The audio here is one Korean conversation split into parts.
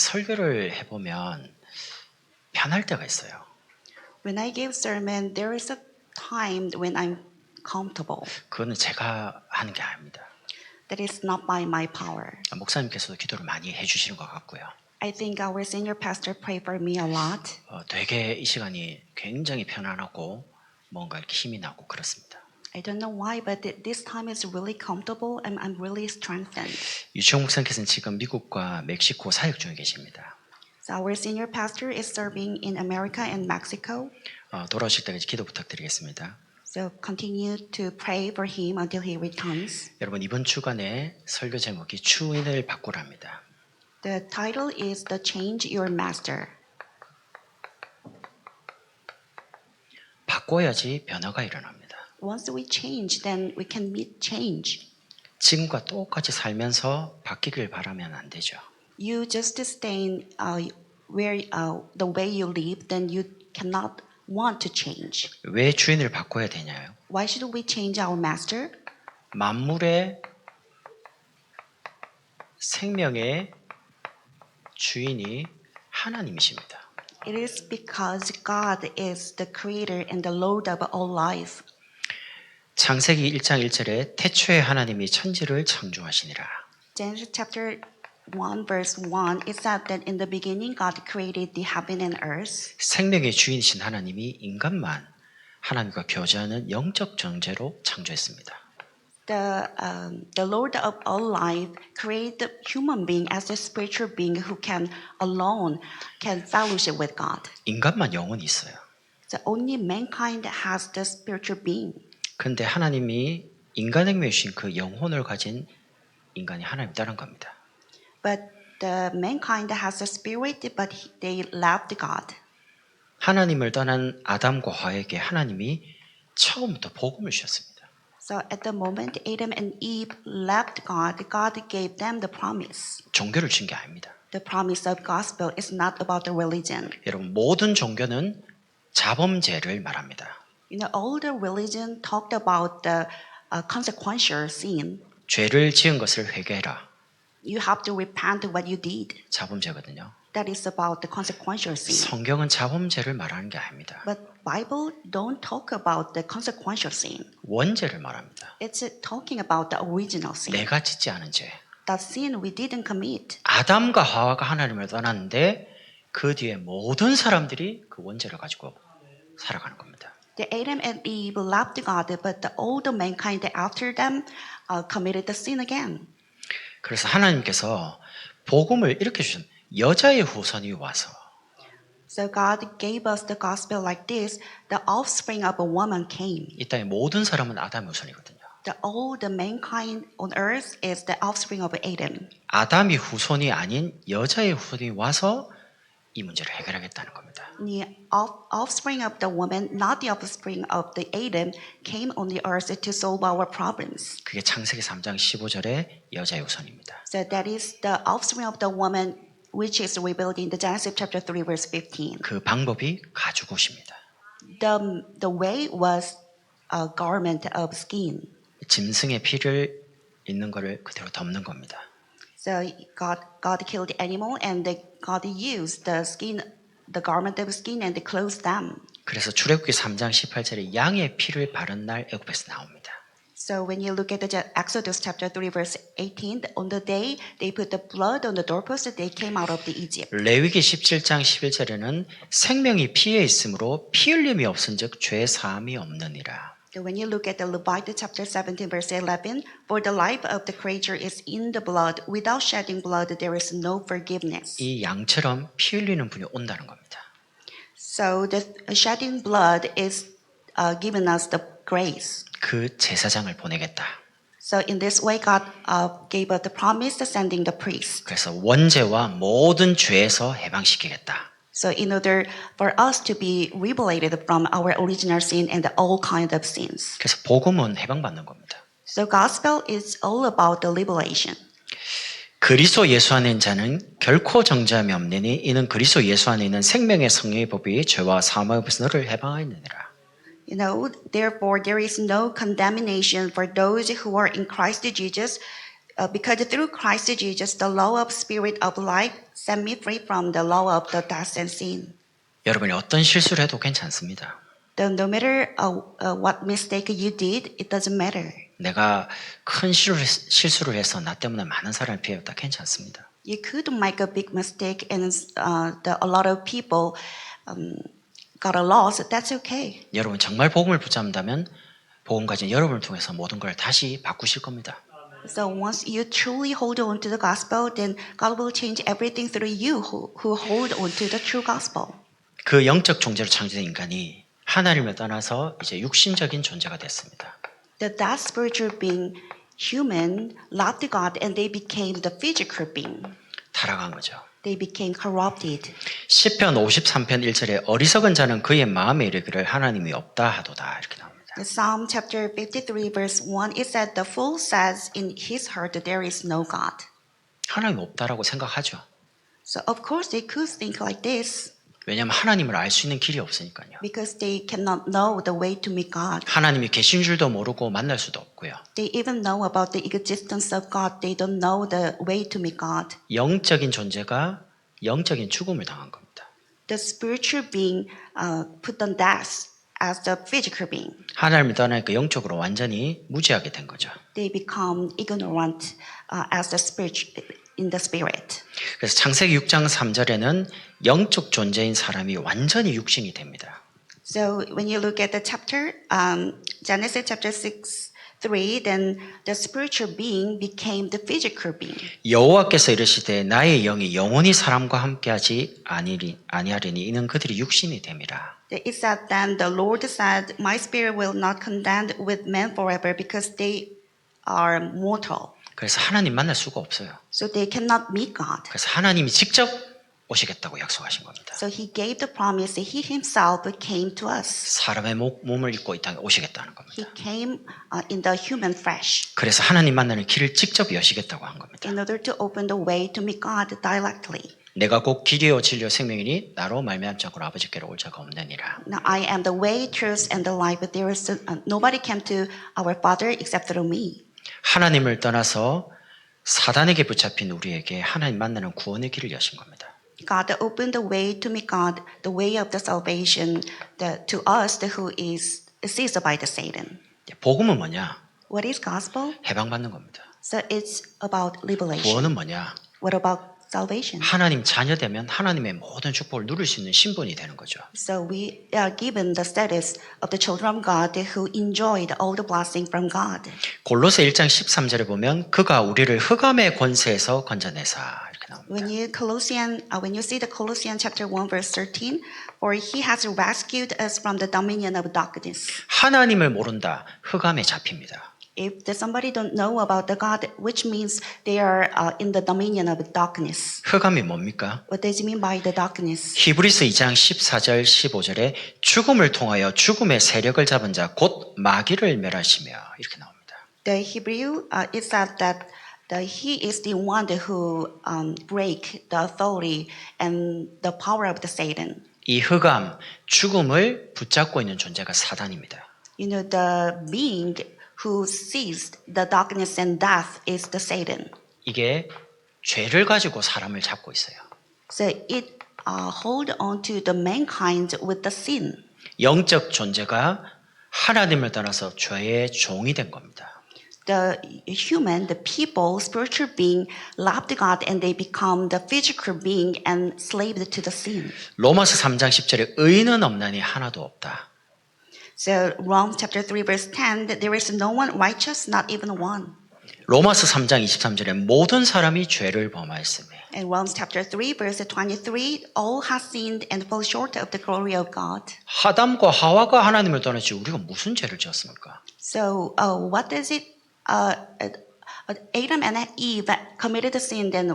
설교를 해보면 편할 때가 있어요. When I give sermon, there is a time when I'm comfortable. 그거는 제가 하는 게 아닙니다. That is not by my power. 목사님께서도 기도를 많이 해주시는 것 같고요. I think our senior pastor prayed for me a lot. 어, 되게 이 시간이 굉장히 편안하고 뭔가 이렇게 힘이 나고 그렇습니다. I don't know why, but th- this time is really comfortable and I'm really strengthened. 유치용 목사님께서는 지금 미국과 멕시코 사역 중에 계십니다. So our senior pastor is serving in America and Mexico. 어, 돌아오실 때까지 기도 부탁드리겠습니다. So continue to pray for him until he returns. 여러분 이번 주간에 설교 제목이 주인을 바꾸랍니다. The title is The Change Your Master. 바꿔야지 변화가 일어납니다. Once we change, then we can meet change. 지금과 똑같이 살면서 바뀌길 바라면 안 되죠. You just stay uh, where uh, the way you live, then you cannot want to change. 왜 주인을 바꿔야 되냐요? Why should we change our master? 만물의 생명의 주인이 하나님이십니다. It is because God is the creator and the Lord of all life. 창세기 1장 1절에 태초에 하나님이 천지를 창조하시니라. Genesis chapter 1 verse 1 it said that in the beginning God created the heaven and earth. 생명의 주인이신 하나님이 인간만 하나님과 교제하는 영적 정제로 창조했습니다. The, um, the Lord of all life created the human being as a spiritual being who can alone can fellowship with God. 인간만 영혼이 있어요. So only mankind has the spiritual being. 그런데 하나님이 인간에게 주신 그 영혼을 가진 인간이 하나님이다는 겁니다. But the mankind has a spirit, but he- they left God. 하나님을 떠난 아담과 하에게 하나님이 처음부터 복음을 주셨습니다. So at the moment Adam and Eve left God, God gave them the promise. 종교를 준 게 아닙니다. The promise of gospel is not about the religion. 여러분 모든 종교는 자범죄를 말합니다. You know, all the religion talked about the uh, consequential sin. 죄를 지은 것을 회개해라. You have to repent what you did. 자범죄거든요. That is about the consequential sin. 성경은 자범죄를 말하는 게 아닙니다. But Bible don't talk about the consequential sin. 원죄를 말합니다. It's uh, talking about the original sin. 내가 짓지 않은 죄. That sin we didn't commit. 아담과 하와가 하나님을 떠났는데 그 뒤에 모든 사람들이 그 원죄를 가지고 살아가는 겁니다. The Adam and Eve loved God, but the older mankind after them uh, committed the sin again. 그래서 하나님께서 복음을 이렇게 주신 여자의 후손이 와서 So God gave us the gospel like this: the offspring of a woman came. 이 땅의 모든 사람은 아담의 후손이거든요. The all the mankind on earth is the offspring of Adam. 아담이 후손이 아닌 여자의 후손이 와서 이 문제를 해결하겠다는 겁니다. The off- offspring of the woman, not the offspring of the Adam, came on the earth to solve our problems. 그게 창세기 3장 15절의 여자의 후손입니다. So that is the offspring of the woman, which is revealed in the Genesis chapter 3, verse 15. 그 방법이 가죽 옷입니다. The, the way was a garment of skin. 짐승의 피를 있는 거를 그대로 덮는 겁니다. So God, God killed the animal and the, God used the skin, the garment of skin and clothed them. 그래서 출애굽기 3장 18절에 양의 피를 바른 날 애굽에서 나옵니다. So when you look at the Exodus chapter 3 verse 18, on the day they put the blood on the doorpost, they came out of the Egypt. 레위기 17장 11절에는 생명이 피에 있으므로 피 흘림이 없은즉 죄 사함이 없느니라. So when you look at the Leviticus chapter 17 verse 11, for the life of the creature is in the blood. Without shedding blood, there is no forgiveness. 이 양처럼 피 흘리는 분이 온다는 겁니다. So the shedding blood is uh, giving us the grace. 그 제사장을 보내겠다. So in this way, God uh, gave us the promise of sending the priest. 그래서 원죄와 모든 죄에서 해방시키겠다. So in order for us to be liberated from our original sin and all kind of sins. 그래서 복음은 해방받는 겁니다. So gospel is all about the liberation. 그리스도 예수 안에 있는 자는 결코 정죄함이 없느니 이는 그리스도 예수 안에 있는 생명의 성령의 법이 죄와 사망의 법에서 너를 해방하였느니라. You know, therefore there is no condemnation for those who are in Christ Jesus, uh, because through Christ Jesus, the law of spirit of life set me free from the law of the death and sin. 여러분이 어떤 실수를 해도 괜찮습니다. Then no matter uh, uh, what mistake you did, it doesn't matter. 내가 큰 실수를, 실수를 해서 나 때문에 많은 사람을 피해봤다 괜찮습니다. You could make a big mistake and uh, the, a lot of people um, got a loss. That's okay. 여러분 정말 복음을 붙잡는다면 복음 가진 여러분을 통해서 모든 걸 다시 바꾸실 겁니다. So once you truly hold on to the gospel, then God will change everything through you who, who hold on to the true gospel. 그 영적 존재로 창조된 인간이 하나님을 떠나서 이제 육신적인 존재가 됐습니다. The that spiritual being, human, loved God and they became the physical being. 타락한 거죠. They became corrupted. 시편 53편 1절에 어리석은 자는 그의 마음에 이르기를 하나님이 없다 하도다 이렇게 나옵니다. In Psalm chapter 53 verse 1, it said, The fool says in his heart that there is no God. 하나님이 없다라고 생각하죠. So of course they could think like this 왜냐하면 하나님을 알 수 있는 길이 없으니까요. because they cannot know the way to meet God. 하나님이 계신 줄도 모르고 만날 수도 없고요. They even know about the existence of God. They don't know the way to meet God. 영적인 존재가 영적인 죽음을 당한 겁니다. The spiritual being uh, put on death as the physical being. 하나님을 떠나니까 영적으로 완전히 무지하게 된 거죠. They become ignorant uh, as the spirit in the spirit. 그래서 창세기 6장 3절에는 영적 존재인 사람이 완전히 육신이 됩니다. So when you look at the chapter, um, Genesis chapter 6, 3, then the spiritual being became the physical being. 여호와께서 이르시되 나의 영이 영원히 사람과 함께하지 아니리 아니하리니 이는 그들이 육신이 됨이라. It said then the Lord said, My spirit will not contend with men forever because they are mortal. 그래서 하나님 만날 수가 없어요. So they cannot meet God. 그래서 하나님이 직접 오시겠다고 약속하신 겁니다. So he gave the promise that he himself came to us. 사람의 목, 몸을 입고 이 땅에 오시겠다는 겁니다. He came uh, in the human flesh 그래서 하나님 만나는 길을 직접 여시겠다고 한 겁니다. in order to open the way to meet God directly. 내가 곧 길이요 진리요 생명이니 나로 말미암지 않고 아버지께로 올 자가 없느니라. Now I am the way, truth, and the life, but there is uh, nobody came to our Father except through me. 하나님을 떠나서 사단에게 붙잡힌 우리에게 하나님 만나는 구원의 길을 여신 겁니다. God opened the way to meet God, the way of the salvation the, to us the, who is seized by the Satan. 복음은 뭐냐? What is gospel? 해방받는 겁니다. So it's about liberation. 구원은 뭐냐? What about salvation? 하나님 자녀 되면 하나님의 모든 축복을 누릴 수 있는 신분이 되는 거죠. So we are given the status of the children of God who enjoyed all the blessing from God. 골로새 1장 13절에 보면 그가 우리를 흑암의 권세에서 건져내사 이렇게 나옵니다. When you Colossian, uh, when you see the Colossians chapter one verse thirteen, for he has rescued us from the dominion of darkness. 하나님을 모른다. 흑암에 잡힙니다. If the, somebody don't know about the God, which means they are uh, in the dominion of darkness. 흑암이 뭡니까? What does it mean by the darkness? 히브리서 2장 14절 15절에 죽음을 통하여 죽음의 세력을 잡은 자 곧 마귀를 멸하시며 이렇게 나옵니다. The Hebrew uh, it said that the, he is the one who um, break the authority and the power of the Satan. 이 흑암, 죽음을 붙잡고 있는 존재가 사단입니다. You know, the being who seized the darkness and death is the Satan. 이게 죄를 가지고 사람을 잡고 있어요. So it uh, hold on to the mankind with the sin. 영적 존재가 하나님을 떠나서 죄의 종이 된 겁니다. The human, the people, spiritual being loved God and they become the physical being and slaved to the sin. 로마서 3장 10절에 의인은 없나니 하나도 없다. So Romans chapter 3 verse 10, that there is no one righteous, not even one. 로마서 3장 23절에 모든 사람이 죄를 범하였으며 And Romans chapter 3 verse 23, all have sinned and fall short of the glory of God. 하담과 하와가 하나님을 떠났지 우리가 무슨 죄를 지었습니까? So uh, what does it, uh, uh, Adam and Eve committed the sin, then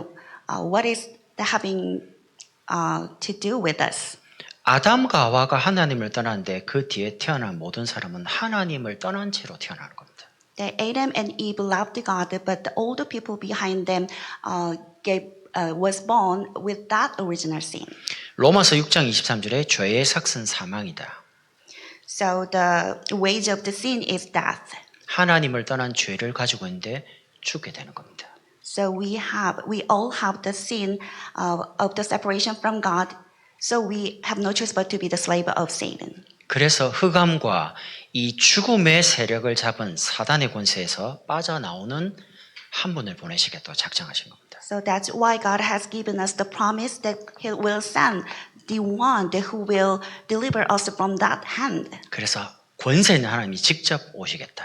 uh, what is the having uh, to do with us? 아담과 하와가 하나님을 떠났는데 그 뒤에 태어난 모든 사람은 하나님을 떠난 채로 태어나는 겁니다. That Adam and Eve loved God, but all the people behind them uh, gave, uh, was born with that original sin. 로마서 6장 23절에 죄의 삭은 사망이다. So the wage of the sin is death. 하나님을 떠난 죄를 가지고 있는데 죽게 되는 겁니다. So we have, we all have the sin uh, of the separation from God. So we have no choice but to be the slave of Satan. 그래서 흑암과 이 죽음의 세력을 잡은 사단의 권세에서 빠져나오는 한 분을 보내시겠다고 작정하신 겁니다. So that's why God has given us the promise that He will send the one who will deliver us from that hand. 그래서 권세 있는 하나님이 직접 오시겠다.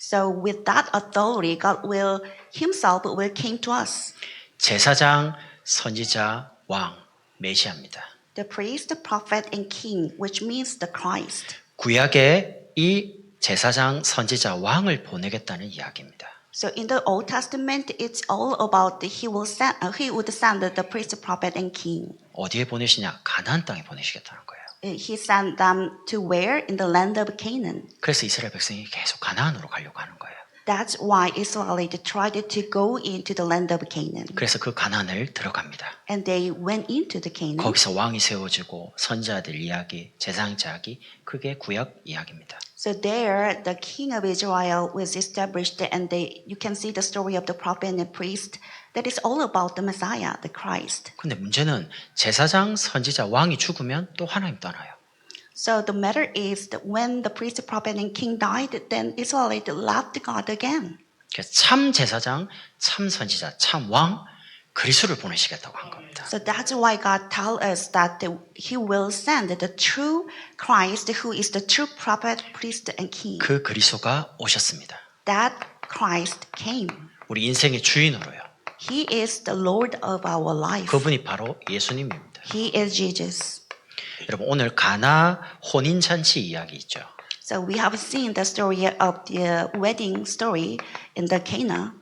So with that authority, God will Himself will came to us. 제사장, 선지자, 왕, 메시아입니다. The priest, the prophet, and king, which means the Christ. 구약에 이 제사장, 선지자, 왕을 보내겠다는 이야기입니다. So in the Old Testament, it's all about the, He will send, uh, He would send the priest, prophet, and king. 어디에 보내시냐? 가나안 땅에 보내시겠다는 거예요. Uh, He sent them to where? In the land of Canaan. 그래서 이스라엘 백성이 계속 가나안으로 가려고 하는 거예요. That's why Israelites tried to go into the land of Canaan. 그래서 그 가나안을 들어갑니다. And they went into the Canaan. 거기서 왕이 세워지고 선지자들 이야기, 제사장자 이야기, 그게 구약 이야기입니다. So there, the king of Israel was established, and they, you can see the story of the prophet and the priest. That is all about the Messiah, the Christ. 근데 문제는 제사장, 선지자, 왕이 죽으면 또 하나님 떠나요. So the matter is that when the priest, prophet, and king died, then Israelites left God again. 그래서 참 제사장, 참 선지자, 참 왕, 그리스도를 보내시겠다고 한 겁니다. So that's why God tells us that the- He will send the true Christ, who is the true prophet, priest, and king. 그 그리스도가 오셨습니다. That Christ came. 우리 인생의 주인으로요. He is the Lord of our life. 그분이 바로 예수님입니다. He is Jesus. 여러분 오늘 가나 혼인 잔치 이야기 있죠. So we have seen the story of the wedding story in the Cana.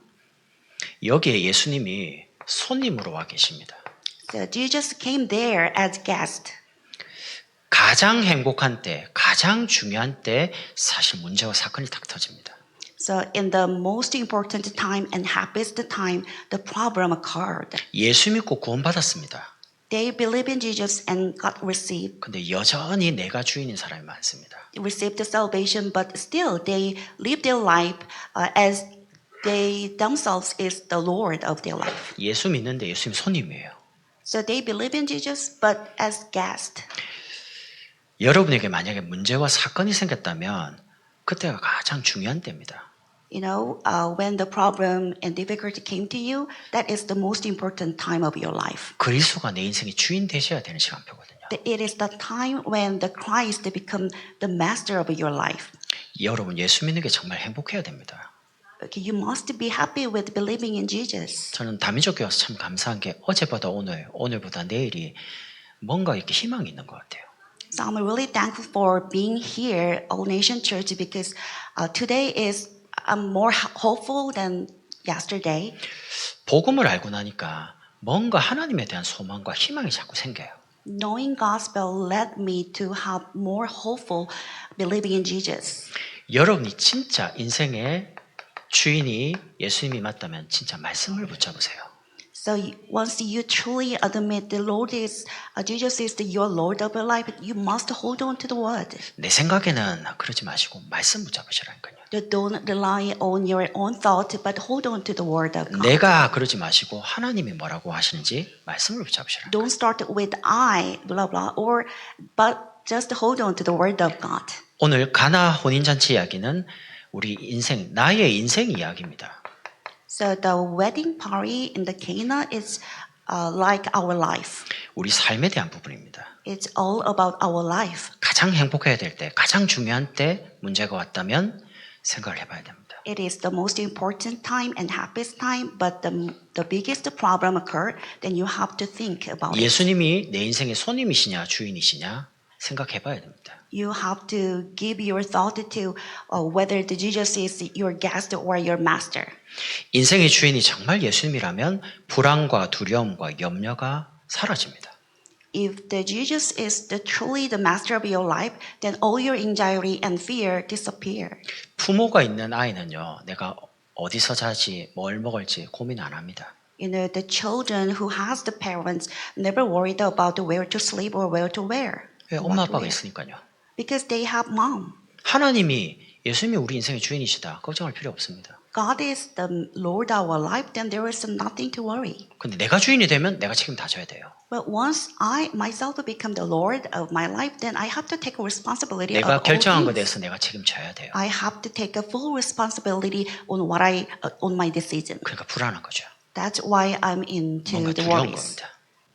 여기에 예수님이 손님으로 와 계십니다. So Jesus came there as guest. 가장 행복한 때, 가장 중요한 때 사실 문제와 사건이 딱 터집니다. So in the most important time and happiest time, the problem occurred. 예수 믿고 구원받았습니다. They believe in Jesus and got received 근데 여전히 내가 주인인 사람이 많습니다. received the salvation, but still they live their life uh, as they themselves is the Lord of their life. 예수 믿는데 예수님 손님이에요. So they believe in Jesus, but as guest. 여러분에게 만약에 문제와 사건이 생겼다면 그때가 가장 중요한 때입니다. You know, uh, when the problem and difficulty came to you, that is the most important time of your life. 그리스도가 내 인생의 주인 되셔야 되는 시간표거든요. It is the time when the Christ become the master of your life. 여러분 예수 믿는 게 정말 행복해야 됩니다. Okay, you must be happy with believing in Jesus. 저는 다민족 교회 와서 참 감사한 게 어제보다 오늘, 오늘보다 내일이 뭔가 이렇게 희망이 있는 것 같아요. So I'm really thankful for being here, All Nation Church, because uh, today is I'm more ho- hopeful than yesterday. 복음을 알고 나니까 뭔가 하나님에 대한 소망과 희망이 자꾸 생겨요. Knowing gospel led me to have more hopeful believing in Jesus. 여러분이 진짜 인생의 주인이 예수님이 맞다면 진짜 말씀을 붙잡으세요. So once you truly admit the Lord is uh, Jesus is your Lord of your life, you must hold on to the word. 내 생각에는 그러지 마시고 말씀 붙잡으시라니까요. Don't rely on your own thought, but hold on to the word of God. 내가 그러지 마시고 하나님이 뭐라고 하시는지 말씀을 붙잡으시라. Don't start with I, blah blah, or but just hold on to the word of God. 오늘 가나 혼인 잔치 이야기는 우리 인생 나의 인생 이야기입니다. So the wedding party in the Cana is uh, like our life. 우리 삶에 대한 부분입니다. It's all about our life. 가장 행복해야 될 때, 가장 중요한 때 문제가 왔다면 생각을 해봐야 됩니다. It is the most important time and happiest time, but the, the biggest problem occur, then you have to think about. 예수님이 내 인생의 손님이시냐 주인이시냐 생각해봐야 됩니다. You have to give your thought to uh, whether the Jesus is your guest or your master. 인생의 주인이 정말 예수님이라면 불안과 두려움과 염려가 사라집니다. If the Jesus is the truly the master of your life, then all your anxiety and fear disappear. 부모가 있는 아이는요, 내가 어디서 자지, 뭘 먹을지 고민 안 합니다. You know, the children who has the parents never worried about where to sleep or where to wear. 왜 what 엄마 to 아빠가 wear. 있으니까요. Because they have mom. 하나님이 예수님이 우리 인생의 주인이시다. 걱정할 필요 없습니다. God is the Lord of our life, then there is nothing to worry. 근데 내가 주인이 되면 내가 책임 다 져야 돼요. But once I myself become the Lord of my life, then I have to take a responsibility of 내가 all 결정한 것에 things. 대해서 내가 책임져야 돼요. I have to take a full responsibility on what I uh, on my decision. 그러니까 불안한 거죠. That's why I'm into 뭔가 the 두려운 worries. 겁니다.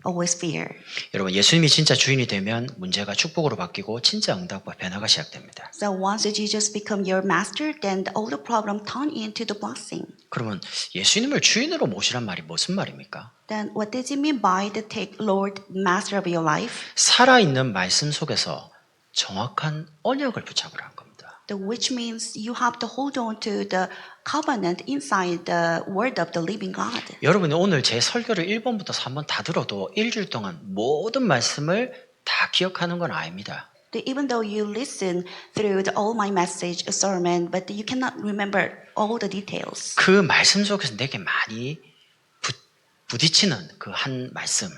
Always fear. 여러분 예수님이 진짜 주인이 되면 문제가 축복으로 바뀌고 진짜 응답과 변화가 시작됩니다. So once Jesus become your master, then all the problem turn into the blessing. 그러면 예수님을 주인으로 모시란 말이 무슨 말입니까? Then what does it mean by the take Lord master of your life? 살아 있는 말씀 속에서 정확한 언약을 붙잡으라 한 겁니다. The which means you have to hold on to the covenant inside the word of the living God. 여러분이 오늘 제 설교를 1번부터 3번 다 들어도 일주일 동안 모든 말씀을 다 기억하는 건 아닙니다. even though you listen through the, all my message sermon, but you cannot remember all the details. 그 말씀 속에서 내게 많이 부, 부딪히는 그 한 말씀.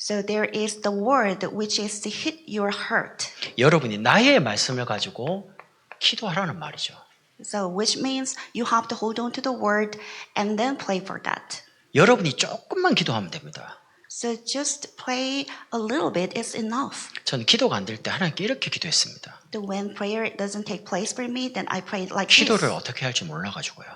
So there is the word which is to hit your heart. 여러분이 나의 말씀을 가지고 기도하라는 말이죠. So which means you have to hold on to the word and then pray for that. 여러분이 조금만 기도하면 됩니다. So just pray a little bit is enough. 저는 기도가 안 될 때 하나님께 이렇게 기도했습니다. When prayer doesn't take place for me, then I pray like this. 기도를 어떻게 할지 몰라가지고요.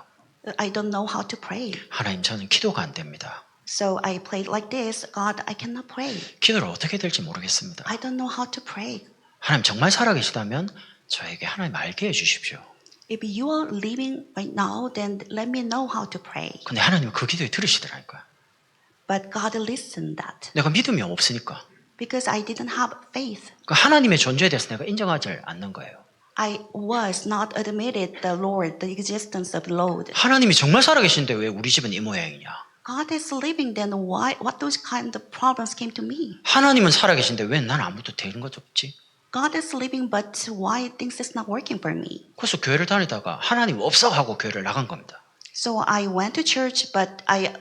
I don't know how to pray. 하나님 저는 기도가 안 됩니다. So I prayed like this. God, I cannot pray. 기도를 어떻게 될지 모르겠습니다. I don't know how to pray. 하나님 정말 살아계시다면 저에게 하나님 알게 해주십시오. If you are living right now, then let me know how to pray. 근데 하나님은 그 기도에 들으시더라니까요. But God listened that 내가 믿음이 없으니까. because I didn't have faith. 그 하나님의 존재에 대해서 내가 인정하지 않는 거예요. I was not admitted the Lord, the existence of the Lord. 하나님이 정말 살아계신데 왜 우리 집은 이 모양이냐? God is living, then why? What those kind of problems came to me? 하나님은 살아계신데 왜 난 아무것도 되는 것 없지? God is living, but why things is not working for me? 그래서 교회를 다니다가 하나님 없어 하고 교회를 나간 겁니다. So I went to church, but I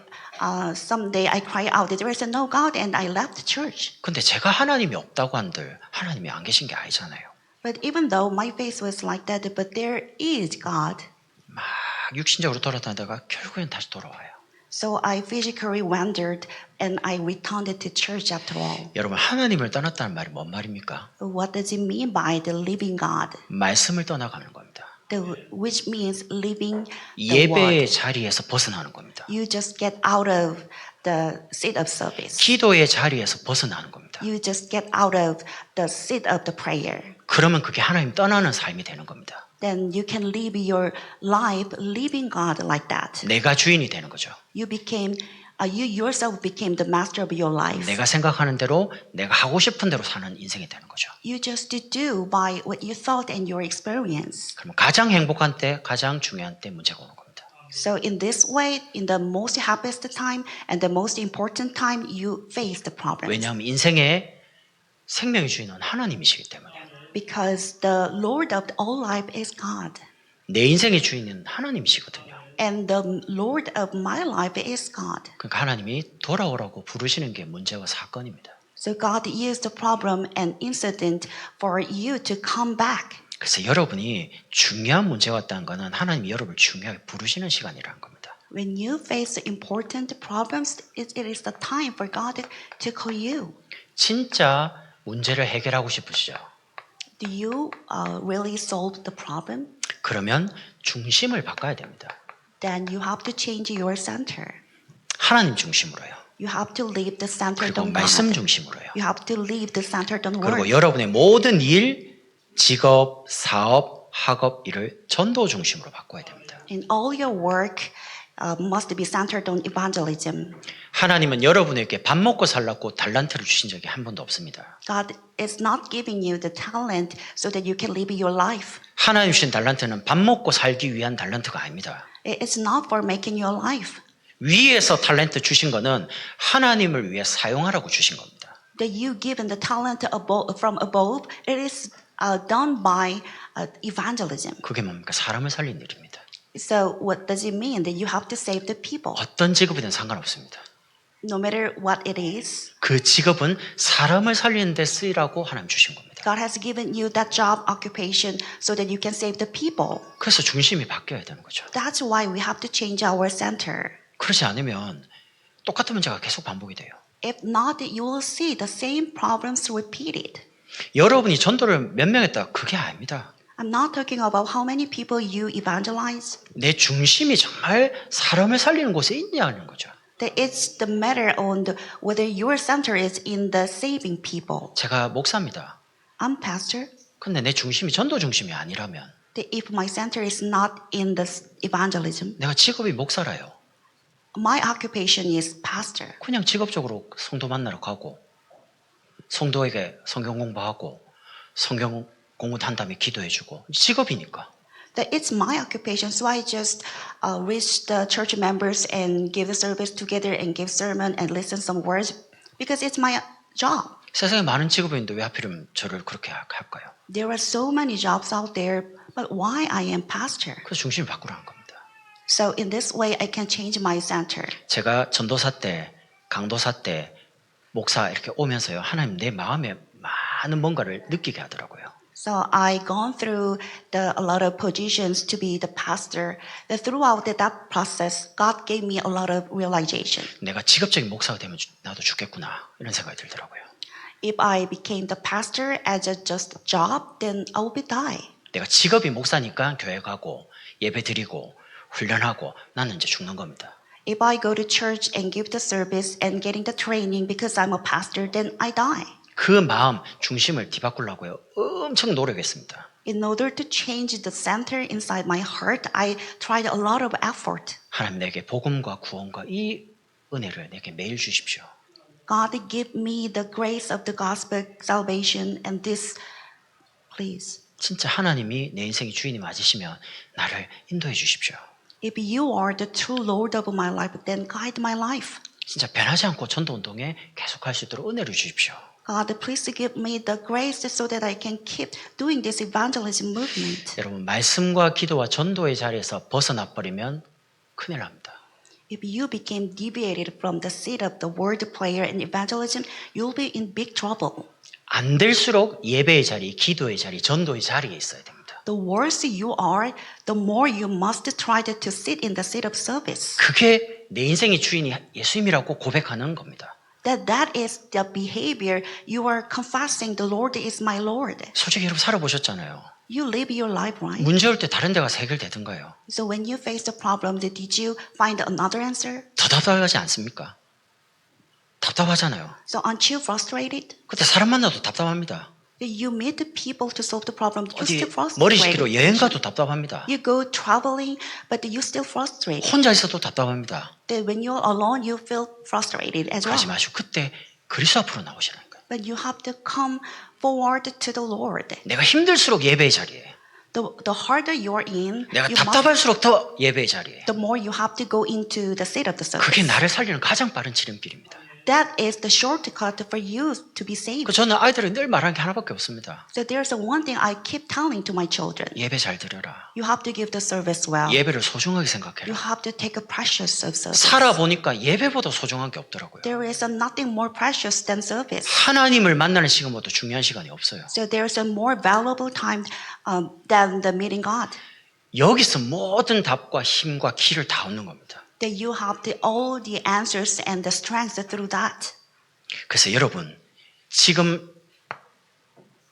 uh, someday I cry out, there is no God, and I left the church. 근데 제가 하나님이 없다고 한들 하나님이 안 계신 게 아니잖아요. But even though my face was like that, but there is God. 막 육신적으로 돌아다니다가 결국엔 다시 돌아와요. So I physically wandered and I returned to church after all. 여러분 하나님을 떠났다는 말이 뭔 말입니까? What does it mean by the living God? 말씀을 떠나가는 겁니다. The, which means living the word. 예배의 자리에서 벗어나는 겁니다. You just get out of the seat of service. 기도의 자리에서 벗어나는 겁니다. You just get out of the seat of the prayer. 그러면 그게 하나님 떠나는 삶이 되는 겁니다. Then you can live your life living God like that. 내가 주인이 되는 거죠. You became, uh, you yourself became the master of your life. 내가 생각하는 대로 내가 하고 싶은 대로 사는 인생이 되는 거죠. You just do by what you thought and your experience. 그러면 가장 행복한 때, 가장 중요한 때 문제가 오는 겁니다. So in this way, in the most happiest time and the most important time, you face the problem. 왜냐하면 인생의 생명의 주인은 하나님이시기 때문에 Because the Lord of all life is God. 내 인생의 주인은 하나님이시거든요. And the Lord of my life is God. 그러니까 하나님이 돌아오라고 부르시는 게 문제와 사건입니다. So God used the problem and incident for you to come back. 그래서 여러분이 중요한 문제가 왔다는 것은 하나님이 여러분을 중요하게 부르시는 시간이라는 겁니다. When you face important problems, it, it is the time for God to call you. 진짜 문제를 해결하고 싶으시죠? Do you uh, really solve the problem? 그러면 중심을 바꿔야 됩니다. Then you have to change your center. 하나님 중심으로요. You have to leave the center 그리고 on 말씀 God. 중심으로요. You have to leave the center on 그리고 word. 여러분의 모든 일, 직업, 사업, 학업 일을 전도 중심으로 바꿔야 됩니다. In all your work uh, must be centered on evangelism. 하나님은 여러분에게 밥 먹고 살라고 달란트를 주신 적이 한 번도 없습니다. God is not giving you the talent so that you can live your life. 하나님 주신 달란트는 밥 먹고 살기 위한 달란트가 아닙니다. It's not for making your life. 위에서 탤런트 주신 거는 하나님을 위해 사용하라고 주신 겁니다. That you given the talent above, from above, it is uh, done by uh, evangelism. 그게 뭡니까? 사람을 살린 일입니다. So what does it mean? That you have to save the people. 어떤 직업이든 상관없습니다. No matter what it is, 그 직업은 사람을 살리는 데 쓰이라고 하나님 주신 겁니다. God has given you that job occupation so that you can save the people. 그래서 중심이 바뀌어야 되는 거죠. That's why we have to change our center. 그렇지 않으면 똑같은 문제가 계속 반복이 돼요. If not, you will see the same problems repeated. 여러분이 전도를 몇 명 했다 그게 아닙니다. I'm not talking about how many people you evangelize. 내 중심이 정말 사람을 살리는 곳에 있냐는 거죠. That it's the matter on the, whether your center is in the saving people. 제가 목사입니다. I'm pastor. 근데 내 중심이 전도 중심이 아니라면 That if my center is not in the evangelism, 내가 직업이 목사라요. my occupation is pastor. 그냥 직업적으로 성도 만나러 가고 성도에게 성경 공부하고 성경 공부한 다음에 기도해주고 직업이니까 That it's my occupation, so I just uh, reach the church members and give the service together and give sermon and listen some words because it's my job. 세상에 많은 직업이 있는데 왜 하필이면 저를 그렇게 하- 할까요? There are so many jobs out there, but why I am pastor? 그래서 중심을 바꾸라는 겁니다. So in this way, I can change my center. 제가 전도사 때, 강도사 때, 목사 이렇게 오면서요. 하나님 내 마음에 많은 뭔가를 느끼게 하더라고요. So I gone through the, a lot of positions to be the pastor. That throughout that, process, God gave me a lot of realization. 내가 직업적인 목사가 되면 주- 나도 죽겠구나 이런 생각이 들더라고요. If I became the pastor as a just job, then I will be die. 내가 직업이 목사니까 교회 가고 예배 드리고 훈련하고 나는 이제 죽는 겁니다. If I go to church and give the service and getting the training because I'm a pastor, then I die. 그 마음 중심을 뒤바꾸려고요. 엄청 노력했습니다. In order to change the center inside my heart, I tried a lot of effort. 하나님 내게 복음과 구원과 이 은혜를 내게 매일 주십시오. God give me the grace of the gospel salvation and this, please. 진짜 하나님이 내 인생의 주인이 맞으시면 나를 인도해 주십시오. If you are the true Lord of my life, then guide my life. 진짜 변하지 않고 전도 운동에 계속할 수 있도록 은혜를 주십시오. God, please give me the grace so that I can keep doing this evangelism movement. 여러분 말씀과 기도와 전도의 자리에서 벗어나 버리면 큰일 납니다. If you became deviated from the seat of the word prayer and evangelism, you'll be in big trouble. 안 될수록 예배의 자리, 기도의 자리, 전도의 자리에 있어야 됩니다. The worse you are, the more you must try to sit in the seat of service. 그게 내 인생의 주인이 예수님이라고 고백하는 겁니다. That that is the behavior you are confessing the Lord is my Lord. 솔직히 여러분 살아보셨잖아요. You live your life right. 문제 올 때 다른 데 가서 해결되던가요? So when you face the problem, did you find another answer? 더 답답하지 않습니까? 답답하잖아요. So aren't you frustrated? 그때 사람 만나도 답답합니다. You meet the people to solve the problem. You 어디 still 머리 frustrated. 여행 가도 답답합니다. You go traveling, but you still frustrated. 혼자 있어도 답답합니다. That when you're alone, you feel frustrated as well. 그러지 마시고 그때 그리스도 앞으로 나오시라는 거예요. But you have to come forward to the Lord. 내가 힘들수록 예배의 자리에, The, the harder you're in, 내가 you must, 답답할수록 더 예배의 자리에. the more you have to go into the seat of the service. 그게 나를 살리는 가장 빠른 지름길입니다. That is the shortcut for you to be saved. 그 저는 아이들이 늘 말하는 게 하나밖에 없습니다. So there's one thing I keep telling to my children. 예배 잘 드려라. You have to give the service well. 예배를 소중하게 You 생각해라. have to take a precious of service. 살아보니까 예배보다 소중한 게 없더라고요. There is nothing more precious than service. 하나님을 만나는 시간보다 중요한 시간이 없어요. So there's a more valuable time um, than the meeting God. 여기서 모든 답과 힘과 키를 다 얻는 겁니다. That you have the, all the answers and the strength through that. 그래서 여러분, 지금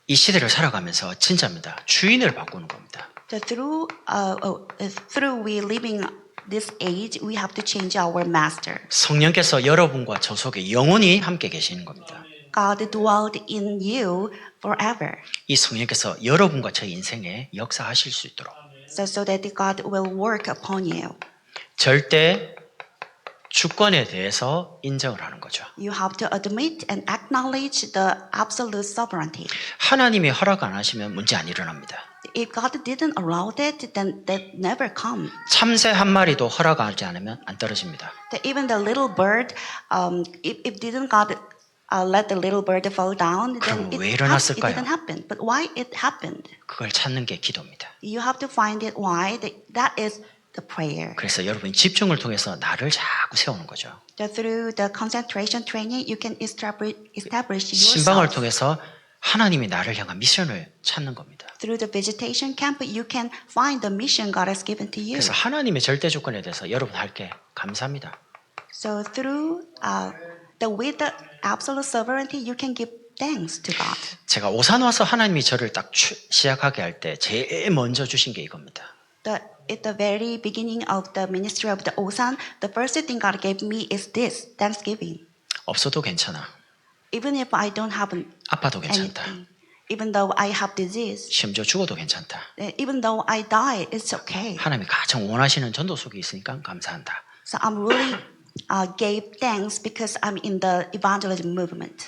이 시대를 살아가면서 진짜입니다. 주인을 바꾸는 겁니다. So through uh, oh, uh, through we living this age, we have to change our master. 성령께서 여러분과 저 속에 영원히 함께 계시는 겁니다. God dwelled in you forever. 이 성령께서 여러분과 저 인생에 역사하실 수 있도록 So so that God will work upon you. 절대 주권에 대해서 인정을 하는 거죠. You have to admit and acknowledge the absolute sovereignty. 하나님이 허락 안 하시면 문제 안 일어납니다. If God didn't allow that, then that never come. 참새 한 마리도 허락하지 않으면 안 떨어집니다. That even the little bird, um, if, if didn't God uh, let the little bird fall down, then 그럼 it, 왜 hap- it 일어났을까요? didn't happen. But why it happened? 그걸 찾는 게 기도입니다. You have to find it why. That, that is the prayer. 그래서 여러분이 집중을 통해서 나를 자꾸 세우는 거죠. That through the concentration training, you can establish, establish 신방을 yourself. 통해서 하나님이 나를 향한 미션을 찾는 겁니다. Through the vegetation camp, you can find the mission God has given to you. 그래서 하나님의 절대 조건에 대해서 여러분 할게 감사합니다. So through uh, the with the absolute sovereignty, you can give thanks to God. 제가 오산 와서 하나님이 저를 딱 추- 시작하게 할 때 제일 먼저 주신 게 이겁니다. The, at the very beginning of the ministry of the Osan, the first thing God gave me is this Thanksgiving. 없어도 괜찮아. Even if I don't have 아파도 괜찮다. anything, even though I have disease, 심지어 죽어도 괜찮다. even though I die, it's okay. 하나님이 가장 원하시는 전도 속에 있으니까 감사한다. So I'm really uh, gave thanks because I'm in the evangelism movement.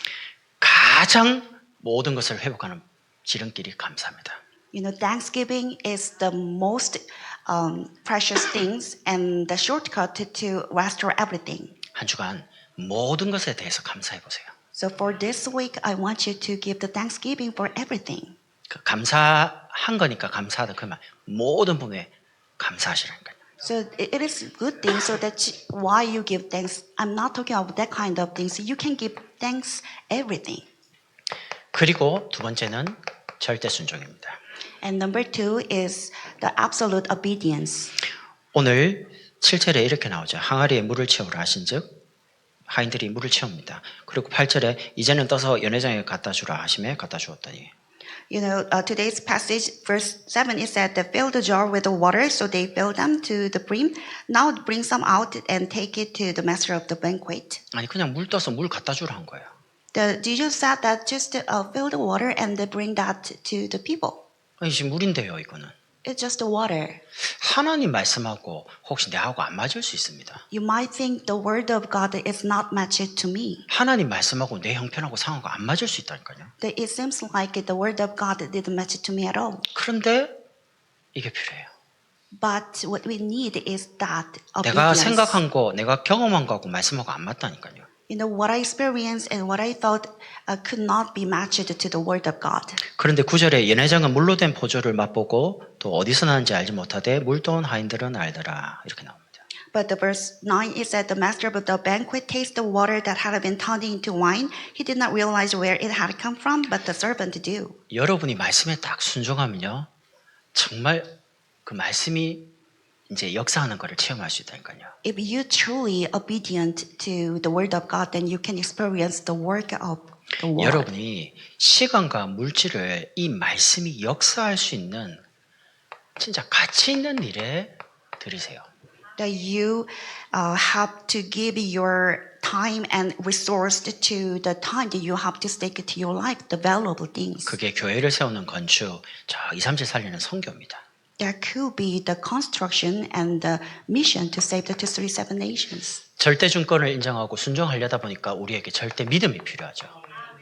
가장 모든 것을 회복하는 지름길이 감사합니다. You know, Thanksgiving is the most um, precious things and the shortcut to, to restore everything. 한 주간 모든 것에 대해서 감사해 보세요. So for this week, I want you to give the Thanksgiving for everything. 그 감사한 거니까 감사하다 그말 모든 부분에 감사하시라니까요. So it it is good thing. So that's why you give thanks. I'm not talking about that kind of things. You can give thanks everything. 그리고 두 번째는 절대 순종입니다. And number two is the absolute obedience. 오늘 7절에 이렇게 나오죠. 항아리에 물을 채우라 하신즉 하인들이 물을 채웁니다. 그리고 8절에 이제는 떠서 연회장에 갖다 주라 하심에 갖다 주었더니 You know, uh, today's passage, verse 7, it said, they filled the jar with the water, so they filled them to the brim. Now bring some out and take it to the master of the banquet. 아니 그냥 물 떠서 물 갖다 주라 한 거예요. The Jesus said that just uh, fill the water and they bring that to the people. 지금 물인데요 이거는. It's just water. 하나님 말씀하고 혹시 내하고 안 맞을 수 있습니다. You might think the word of God is not matched to me. 하나님 말씀하고 내 형편하고 상하고 안 맞을 수 있다니까요. That It seems like the word of God didn't match to me at all. 그런데 이게 필요해요. But what we need is that 내가 obedience. 생각한 거, 내가 경험한 거하고 말씀하고 안 맞다니까요. You know, what I experienced and what I thought uh, could not be matched to the word of God. 그런데 구절에 연회장은 물로 된 포도를 맛보고 또 어디서 나는지 알지 못하되 물도온 하인들은 알더라 이렇게 나옵니다. But the verse 9 is that the master of the banquet tasted the water that had been turned into wine. He did not realize where it had come from, but the servant do. 여러분이 말씀에 딱 순종하면요, 정말 그 말씀이 이제 역사하는 것을 체험할 수 있다니까요. If you truly obedient to the word of God, then you can experience the work of the word. 여러분이 시간과 물질을 이 말씀이 역사할 수 있는 진짜 가치 있는 일에 들이세요. That you uh, have to give your time and resource to the time that you have to stake to your life, the valuable things. 그게 교회를 세우는 건축, 저 2, 3칠 살리는 선교입니다. There could be the construction and the mission to save the 237 nations. 절대 중권을 인정하고 순종하려다 보니까 우리에게 절대 믿음이 필요하죠.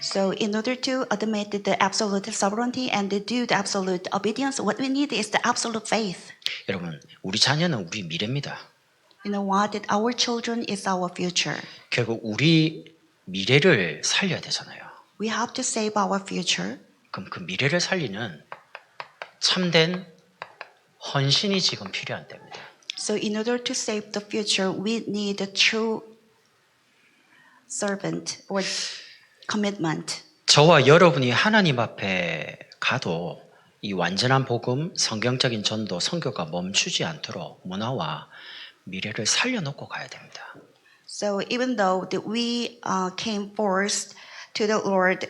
So, in order to admit the absolute sovereignty and to do the absolute obedience, what we need is the absolute faith. 여러분, 우리 자녀는 우리 미래입니다. You know what? That our children is our future. 결국 우리 미래를 살려야 되잖아요. We have to save our future. 그럼 그 미래를 살리는 참된 헌신이 지금 필요한 때입니다. So, in order to save the future, we need a true servant or commitment. 저와 여러분이 하나님 앞에 가도 이 완전한 복음, 성경적인 전도, 선교가 멈추지 않도록 문화와 미래를 살려놓고 가야 됩니다. So even though that we uh, came first to the Lord,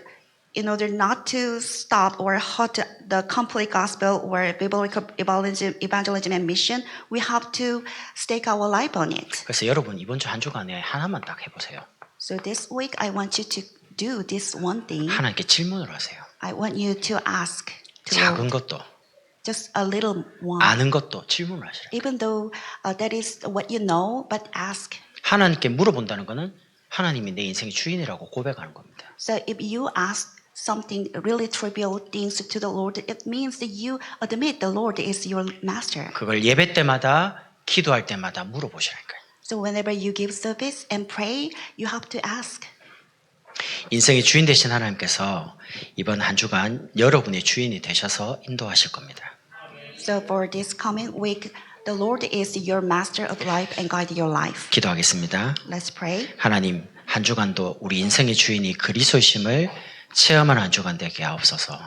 in order not to stop or halt the complete gospel or biblical evangelism, evangelism and mission, we have to stake our life on it. 그래서 여러분 이번 주 한 주간에 하나만 딱 해보세요. So this week, I want you to do this one thing. 하나님께 질문을 하세요. I want you to ask to 작은 Lord, 것도 just a little one. 아는 것도 질문을 하시라. Even though uh, that is what you know, but ask. 하나님께 물어본다는 것은 하나님이 내 인생의 주인이라고 고백하는 겁니다. So if you ask something really trivial things to the Lord, it means that you admit the Lord is your master. 그걸 예배 때마다 기도할 때마다 물어보시라니까요. So whenever you give service and pray, you have to ask. 인생의 주인 되신 하나님께서 이번 한 주간 여러분의 주인이 되셔서 인도하실 겁니다. So for this coming week, the Lord is your master of life and guide your life. 기도하겠습니다. Let's pray. 하나님 한 주간도 우리 인생의 주인이 그리스도심을 체험한 한 주간 되게 하옵소서.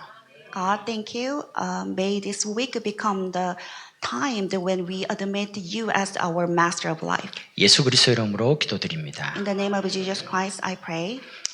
God, thank you. Uh, may this week become the time that when we admit you as our master of life. 예수 그리스도 이름으로 기도드립니다. In the name of Jesus Christ, I pray.